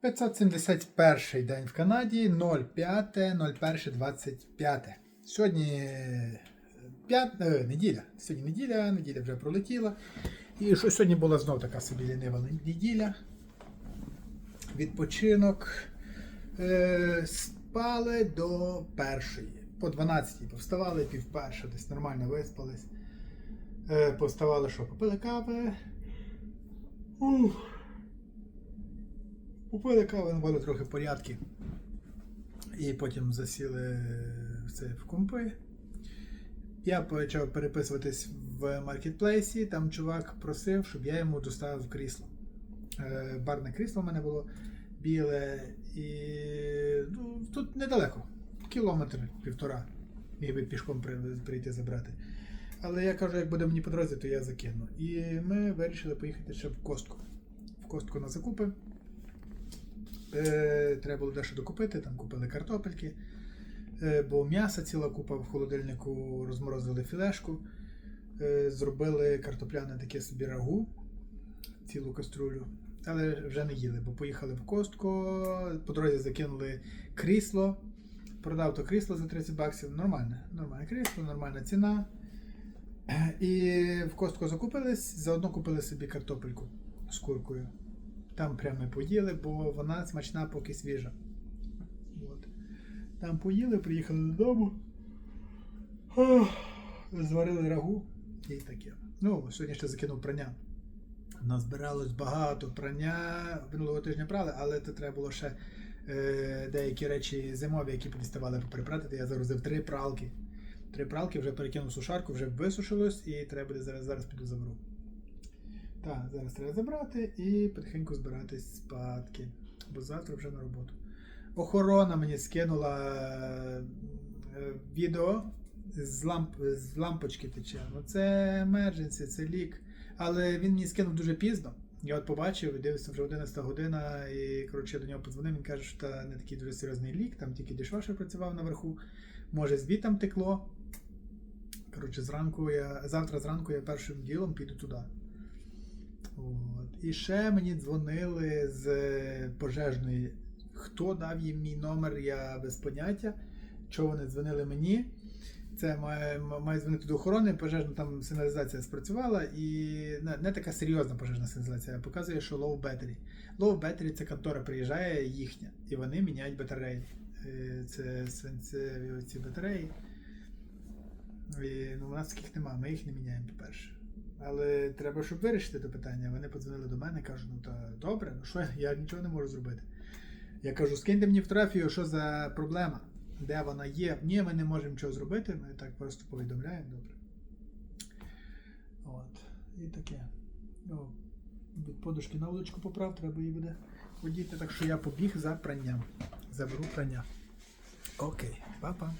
571 день в Канаді, 05.01.25. Сьогодні п'ят... е, неділя. Сьогодні неділя, неділя вже пролетіла. І що сьогодні була знов така собі лінива неділя. Відпочинок. Е, спали до першої. По 12 повставали пів перша, десь нормально виспались. Е, повставали, що попили кави. Ух. Попили кави, навели трохи порядки. І потім засіли в це в компи. Я почав переписуватись в маркетплейсі. Там чувак просив, щоб я йому доставив крісло. Е, Барне крісло в мене було біле і ну, тут недалеко. Кілометр півтора. Міг би пішком прийти забрати. Але я кажу, як буде мені по дорозі, то я закину. І ми вирішили поїхати ще в костку. В костку на закупи. Е, треба було дещо докупити, там купили картопельки, е, бо м'яса ціла купа в холодильнику, розморозили філешку, е, зробили картопляне таке собі рагу, цілу каструлю, але вже не їли, бо поїхали в костку, по дорозі закинули крісло, продав то крісло за 30 баксів. Нормальне, нормальне крісло, нормальна ціна. І в костку закупились, заодно купили собі картопельку з куркою. Там прямо поїли, бо вона смачна, поки свіжа. От. Там поїли, приїхали додому. Зварили рагу і таке. Ну, сьогодні ще закинув прання. Назбиралось багато прання. Минулого тижня прали, але це треба було ще е, деякі речі зимові, які діставали припрати. Я загрузив три пралки. Три пралки вже перекинув сушарку, вже висушилось, і треба буде зараз, зараз піду заберу. Так, зараз треба забрати і потихеньку збиратись спадки. Бо завтра вже на роботу. Охорона мені скинула е, відео з, ламп, з лампочки тече. Ну це emergency, це лік. Але він мені скинув дуже пізно. Я от побачив, дивився вже 11 година, і коротше я до нього подзвонив. Він каже, що це не такий дуже серйозний лік, там тільки дишвашер працював наверху. Може, звітам текло. Коротше, зранку я, завтра зранку я першим ділом піду туди. От. І ще мені дзвонили з е, пожежної. Хто дав їм мій номер, я без поняття. Чого вони дзвонили мені? Це має, має дзвонити до охорони, пожежна там сигналізація спрацювала і не, не така серйозна пожежна сигналізація. Показує, що low battery. Low battery це контора приїжджає їхня, і вони міняють батареї. Е, Це свинцеві ці батареї. І, ну, у нас таких немає, ми їх не міняємо, по-перше. Але треба, щоб вирішити це питання. Вони подзвонили до мене, кажуть, ну та добре, ну що я, нічого не можу зробити. Я кажу, скиньте мені фотографію, що за проблема, де вона є. Ні, ми не можемо нічого зробити, ми так просто повідомляємо, добре. От. І таке. О, від подушки на вуличку поправ, треба її буде ходіти. Так що я побіг за пранням. Заберу прання. Окей, па-па.